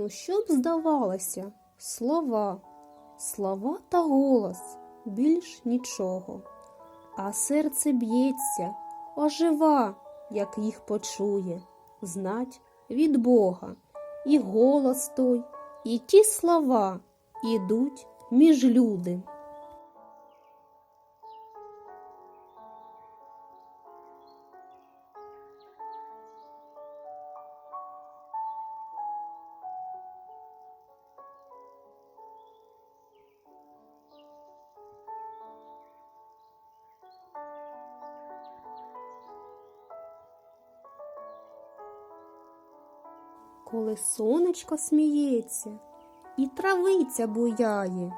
Ну, що б здавалося, слова, слова та голос, більш нічого. А серце б'ється, ожива, як їх почує, знать від Бога. І голос той, і ті слова ідуть між люди. Коли сонечко сміється і травиця буяє,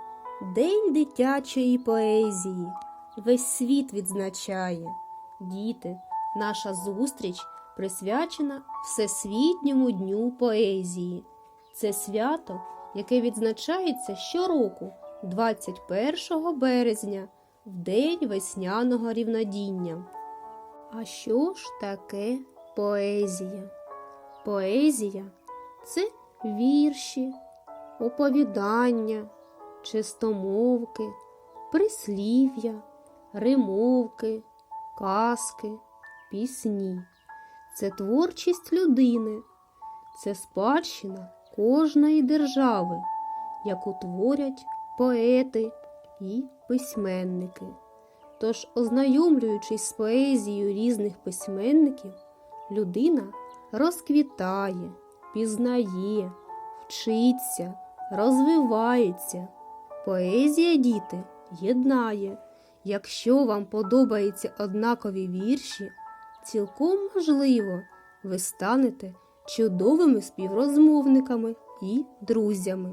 День дитячої поезії весь світ відзначає. Діти, наша зустріч присвячена Всесвітньому дню поезії. Це свято, яке відзначається щороку, 21 березня, в день весняного рівнодіння. А що ж таке поезія? Поезія це вірші, оповідання, чистомовки, прислів'я, римовки, казки, пісні. Це творчість людини, це спадщина кожної держави, яку творять поети і письменники. Тож, ознайомлюючись з поезією різних письменників, людина розквітає, пізнає, вчиться, розвивається. Поезія, діти, єднає. Якщо вам подобаються однакові вірші, цілком можливо, ви станете чудовими співрозмовниками і друзями.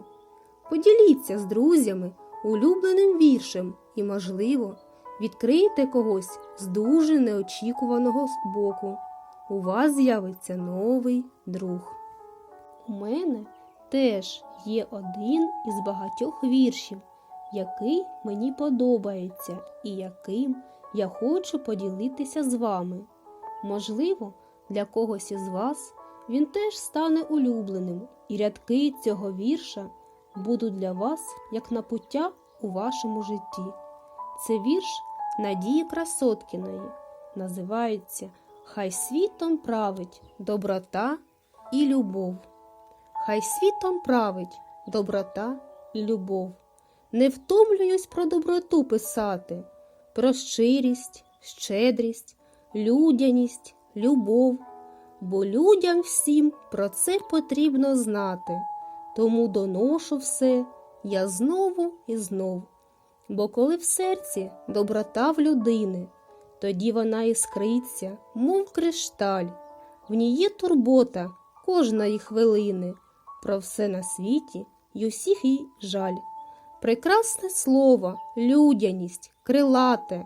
Поділіться з друзями улюбленим віршем і, можливо, відкриєте когось з дуже неочікуваного боку у вас з'явиться новий друг. У мене теж є один із багатьох віршів, який мені подобається і яким я хочу поділитися з вами. Можливо, для когось із вас він теж стане улюбленим, і рядки цього вірша будуть для вас як напуття у вашому житті. Це вірш Надії Красоткіної. Називається Хай світом править доброта і любов. Хай світом править доброта і любов. Не втомлююсь про доброту писати, про щирість, щедрість, людяність, любов, бо людям всім про це потрібно знати, тому доношу все я знову і знов. Бо коли в серці доброта в людини, тоді вона іскриться, мов кришталь, в ній є турбота кожної хвилини, про все на світі й усіх їй жаль. Прекрасне слово, людяність, крилате,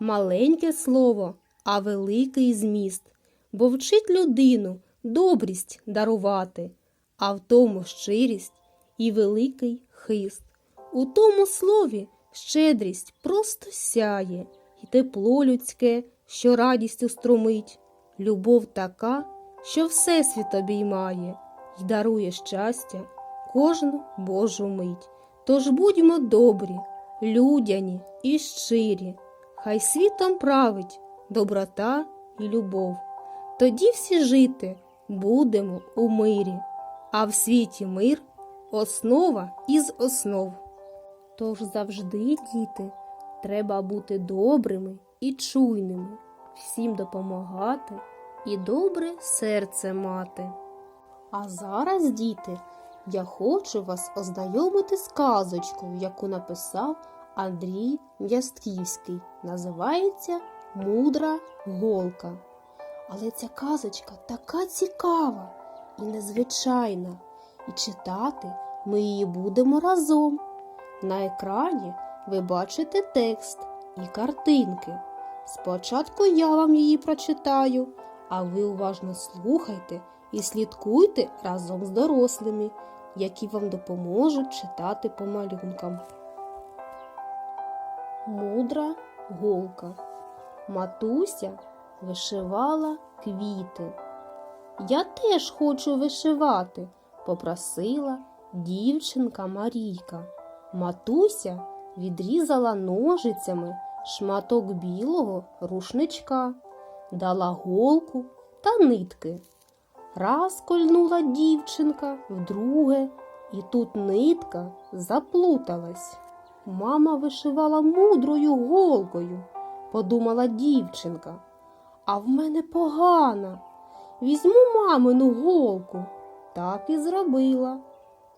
маленьке слово, а великий зміст, бо вчить людину добрість дарувати, а в тому щирість і великий хист. У тому слові щедрість просто сяє, і тепло людське, що радістю струмить, любов така, що всесвіт обіймає й дарує щастя кожну Божу мить. Тож будьмо добрі, людяні і щирі, хай світом править доброта і любов. Тоді всі жити будемо у мирі, а в світі мир основа із основ. Тож завжди, діти, треба бути добрими і чуйними, всім допомагати і добре серце мати. А зараз, діти, я хочу вас ознайомити з казочкою, яку написав Андрій М'ястківський. Називається Мудра голка. Але ця казочка така цікава і незвичайна, і читати ми її будемо разом. На екрані ви бачите текст і картинки. Спочатку я вам її прочитаю, а ви уважно слухайте і слідкуйте разом з дорослими, які вам допоможуть читати по малюнкам. Мудра голка. Матуся вишивала квіти. Я теж хочу вишивати, попросила дівчинка Марійка. Матуся відрізала ножицями шматок білого рушничка, дала голку та нитки. Раз кольнула дівчинка, вдруге, і тут нитка заплуталась. Мама вишивала мудрою голкою, подумала дівчинка. А в мене погана. Візьму мамину голку. Так і зробила.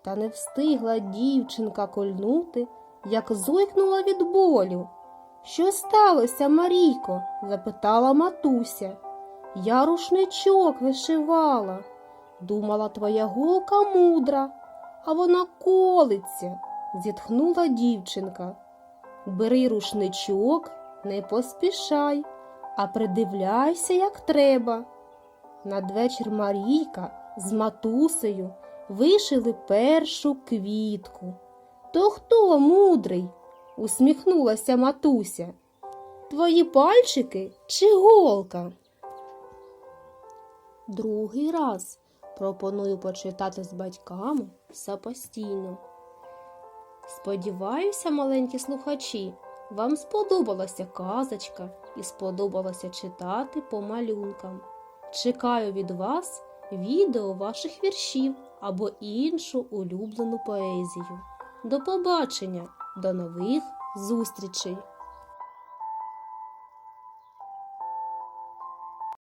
Та не встигла дівчинка кольнути, як зойкнула від болю. Що сталося, Марійко? запитала матуся. Я рушничок вишивала. Думала, твоя голка мудра, а вона колиться, зітхнула дівчинка. Бери рушничок, не поспішай, а придивляйся, як треба. Надвечір Марійка з матусею вишили першу квітку. То хто мудрий? усміхнулася матуся. Твої пальчики чи голка? Другий раз пропоную почитати з батьками самостійно. Сподіваюся, маленькі слухачі, вам сподобалася казочка і сподобалося читати по малюнкам. Чекаю від вас відео ваших віршів або іншу улюблену поезію. До побачення, до нових зустрічей!